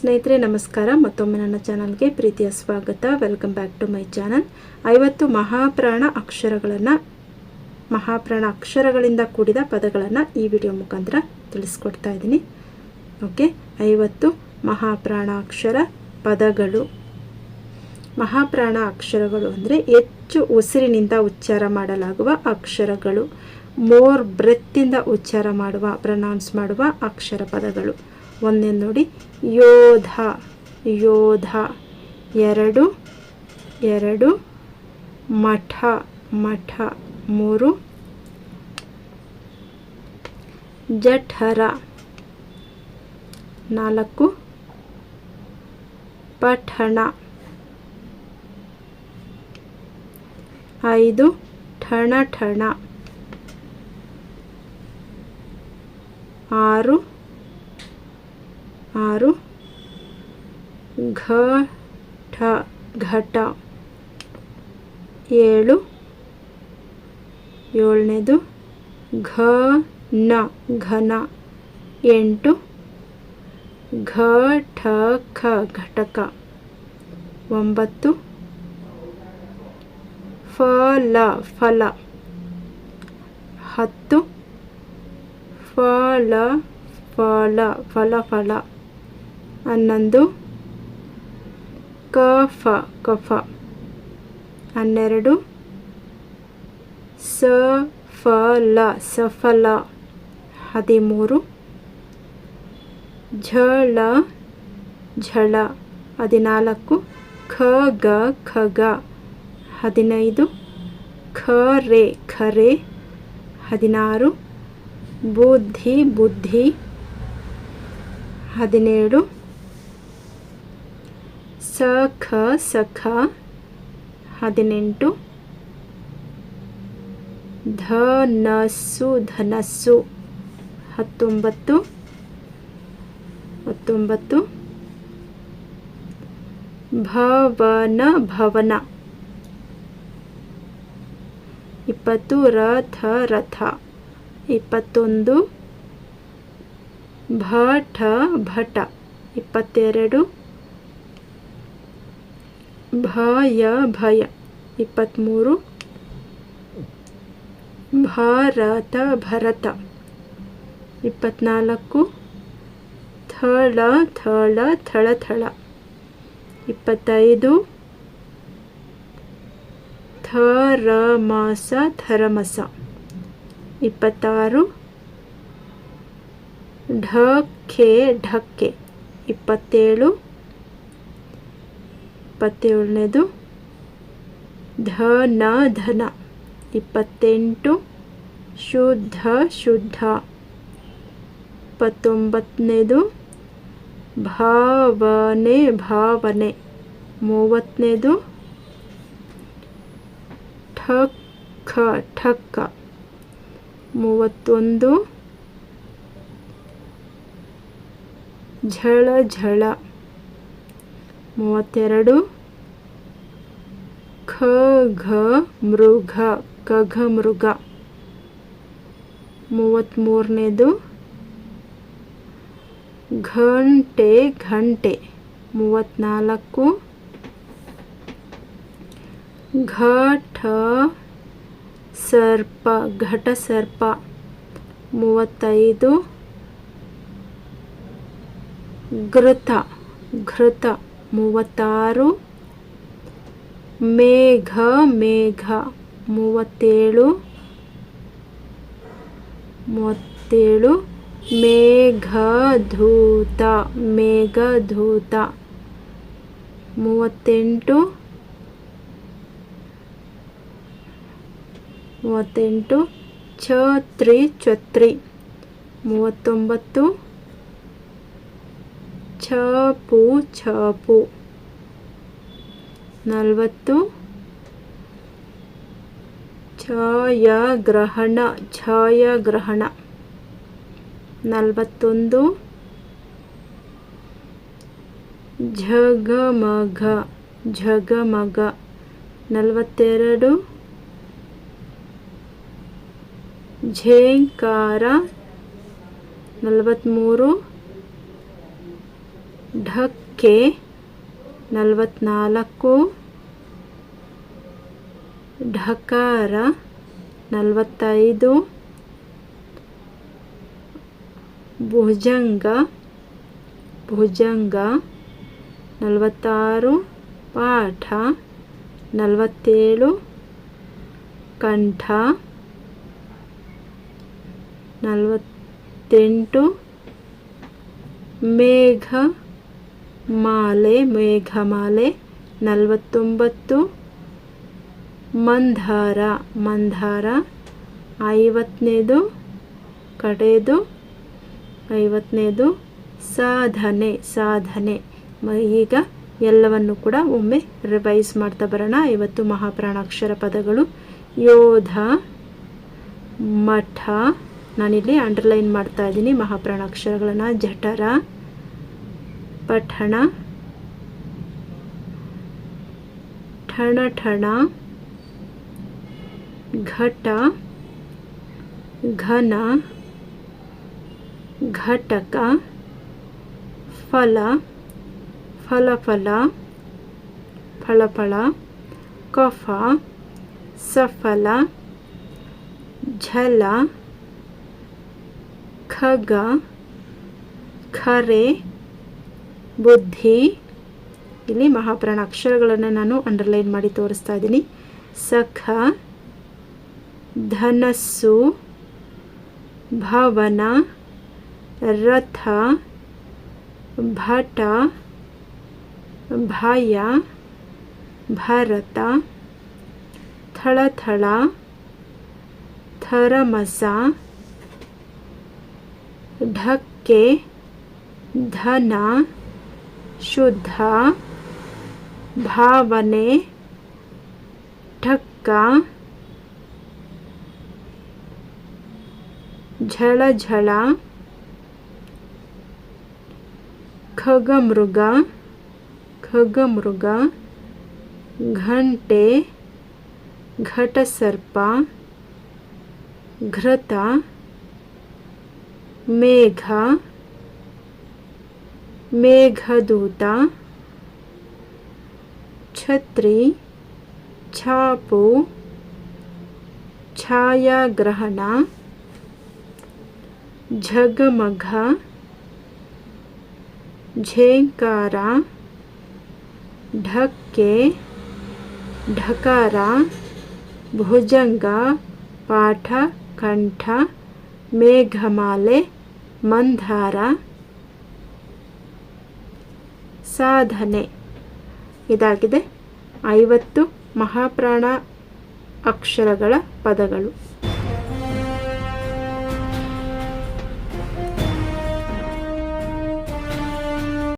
ಸ್ನೇಹಿತರೆ, ನಮಸ್ಕಾರ. ಮತ್ತೊಮ್ಮೆ ನನ್ನ ಚಾನಲ್ಗೆ ಪ್ರೀತಿಯ ಸ್ವಾಗತ. Welcome back to my channel ಐವತ್ತು ಮಹಾಪ್ರಾಣ ಅಕ್ಷರಗಳನ್ನು, ಮಹಾಪ್ರಾಣ ಅಕ್ಷರಗಳಿಂದ ಕೂಡಿದ ಪದಗಳನ್ನು ಈ ವಿಡಿಯೋ ಮುಖಾಂತರ ತಿಳಿಸ್ಕೊಡ್ತಾ ಇದ್ದೀನಿ. ಓಕೆ ಐವತ್ತು ಮಹಾಪ್ರಾಣ ಅಕ್ಷರ ಪದಗಳು. ಮಹಾಪ್ರಾಣ ಅಕ್ಷರಗಳು ಅಂದರೆ ಹೆಚ್ಚು ಉಸಿರಿನಿಂದ ಉಚ್ಚಾರ ಮಾಡಲಾಗುವ ಅಕ್ಷರಗಳು. ಮೋರ್ ಬ್ರೆತ್ತಿಂದ ಉಚ್ಚಾರ ಮಾಡುವ ಪ್ರನೌನ್ಸ್ ಮಾಡುವ ಅಕ್ಷರ ಪದಗಳು. ಒಂದೇ ನೋಡಿ. ಯೋಧ ಯೋಧ, ಎರಡು ಎರಡು, ಮಠ ಮಠ, ಮೂರು, ಜಠರ, ನಾಲ್ಕು, ಪಠಣ, ಐದು, ಠಣ ಠಣ, ಆರು ಆರು. ಘಟ ಘಟ. ಏಳು. ಏಳನೇದು. ಘನ ಘನ. ಎಂಟು. ಘಟಕ ಘಟಕ. ಒಂಬತ್ತು. ಫಲ ಫಲ. ಹತ್ತು. ಫಲ ಫಲ ಫಲ ಫಲ. ಹನ್ನೊಂದು. ಕಫ ಕಫ ಹನ್ನೆರಡು. ಸಫಲ ಸಫಲ ಹದಿಮೂರು. ಝಳ ಝಳ ಹದಿನಾಲ್ಕು. ಖಗ ಖಗ ಹದಿನೈದು. ಖರೆ ಖರೆ ಹದಿನಾರು. ಬುದ್ಧಿ ಬುದ್ಧಿ. ಹದಿನೇಳು. ಸಖ ಸಖ ಹದಿನೆಂಟು. ಧನಸ್ಸು ಧನಸ್ಸು ಹತ್ತೊಂಬತ್ತು. ಹತ್ತೊಂಬತ್ತು. ಭವನ ಭವನ. ಇಪ್ಪತ್ತು ರಥ ರಥ ಇಪ್ಪತ್ತೊಂದು. ಭಟ ಭಟ. ಇಪ್ಪತ್ತೆರಡು. ಭಯ ಭಯ ಇಪ್ಪತ್ತ್ಮೂರು ಭಾರತ ಭರತ. ಇಪ್ಪತ್ನಾಲ್ಕು. ಥಳ ಥಳ ಥಳ ಥಳ. ಇಪ್ಪತ್ತೈದು. ಥರಮಸ ಥರಮಸ. ಇಪ್ಪತ್ತಾರು. ಢಕ್ಕೆ ಢಕ್ಕೆ. ಇಪ್ಪತ್ತೇಳು. ಇಪ್ಪತ್ತೇಳನೇದು? ನ, ಧನ. ಇಪ್ಪತ್ತೆಂಟು, ಶುದ್ಧ ಶುದ್ಧ. ಇಪ್ಪತ್ತೊಂಬತ್ತನೇದು? ಭಾವನೆ ಭಾವನೆ. ಮೂವತ್ತನೇದು? ಠಕ್ಕ ಠಕ್ಕ ಮೂವತ್ತೊಂದು? ಝಳ ಝಳ. ಮೂವತ್ತೆರಡು. ಖಘ ಮೃಗ ಖಘ ಮೃಗ. ಮೂವತ್ತ್ಮೂರನೇದು. ಘಂಟೆ ಘಂಟೆ. ಮೂವತ್ತ್ನಾಲ್ಕು. ಘಟ ಸರ್ಪ ಘಟ ಸರ್ಪ. ಮೂವತ್ತೈದು. ಘೃತ ಘೃತ. ಮೂವತ್ತಾರು ಮೇಘ ಮೇಘ ಮೂವತ್ತೇಳು ಮೂವತ್ತೇಳು ಮೇಘಧೂತ ಮೇಘಧೂತ ಮೂವತ್ತೆಂಟು ಮೂವತ್ತೆಂಟು ಛತ್ರಿ ಛತ್ರಿ ಮೂವತ್ತೊಂಬತ್ತು ಛಪು ಛಪು. ನಲವತ್ತು. ಛಾಯಾಗ್ರಹಣ ಛಾಯಾಗ್ರಹಣ. ನಲವತ್ತೊಂದು. ಝಗಮಗ ಝಗಮಗ ನಲವತ್ತೆರಡು. ಝೇಂಕಾರ. ನಲವತ್ತ್ಮೂರು. ಢಕ್ಕೆ ನಲವತ್ನಾಲ್ಕು ಢಕಾರ ನಲವತ್ತೈದು ಭುಜಂಗ ಭುಜಂಗ ನಲವತ್ತಾರು ಪಾಠ ನಲವತ್ತೇಳು ಕಂಠ ನಲವತ್ತೆಂಟು ಮೇಘ ಮಾಲೆ, ಮೇಘಮಾಲೆ, ನಲವತ್ತೊಂಬತ್ತು. ಮಂದಾರ ಮಂದಾರ ಐವತ್ತನೇದು. ಕಡೆದು, ಐವತ್ತನೇದು. ಸಾಧನೆ ಸಾಧನೆ. ಈಗ ಎಲ್ಲವನ್ನು ಕೂಡ ಒಮ್ಮೆ ರಿವೈಸ್ ಮಾಡ್ತಾ ಬರೋಣ. ಐವತ್ತು ಮಹಾಪ್ರಾಣಾಕ್ಷರ ಪದಗಳು. ಯೋಧ, ಮಠ. ನಾನಿಲ್ಲಿ ಅಂಡರ್ಲೈನ್ ಮಾಡ್ತಾ ಇದ್ದೀನಿ ಮಹಾಪ್ರಾಣಾಕ್ಷರಗಳನ್ನು. ಜಠರ ಪಠಣ ಠಣ ಠಣ ಘಟ ಘನ ಘಟಕ ಫಲ ಫಲಫಲ ಫಳಫಳ ಕಫ ಸಫಲ ಝಲ ಖಗ ಖರೆ ಬುದ್ಧಿ. ಇಲ್ಲಿ ಮಹಾಪ್ರಾಣ ಅಕ್ಷರಗಳನ್ನು ನಾನು ಅಂಡರ್ಲೈನ್ ಮಾಡಿ ತೋರಿಸ್ತಾ ಇದ್ದೀನಿ ಸಖ, ಧನಸ್ಸು, ಭವನ, ರಥ, ಭಟ, ಭಯ, ಭರತ, ಥಳಥಳ, ಥರಮಸ, ಢಕ್ಕೆ, ಧನ ಶುದ್ಧ ಭಾವನೆ ಠಕ್ಕ ಝಳಝಳ ಖಗಮೃಗ ಖಗಮೃಗ घंटे घटसर्प घृत मेघ मेघदूत छत्री छापु छायाग्रहण झगमघ झेंकार ढक्के ಢಕಾರ ಭುಜಂಗ ಪಾಠ ಕಂಠ ಮೇಘಮಾಲೆ ಮಂದಾರ ಸಾಧನೆ. ಇದಾಗಿದೆ. ಐವತ್ತು ಮಹಾಪ್ರಾಣ ಅಕ್ಷರಗಳ ಪದಗಳು.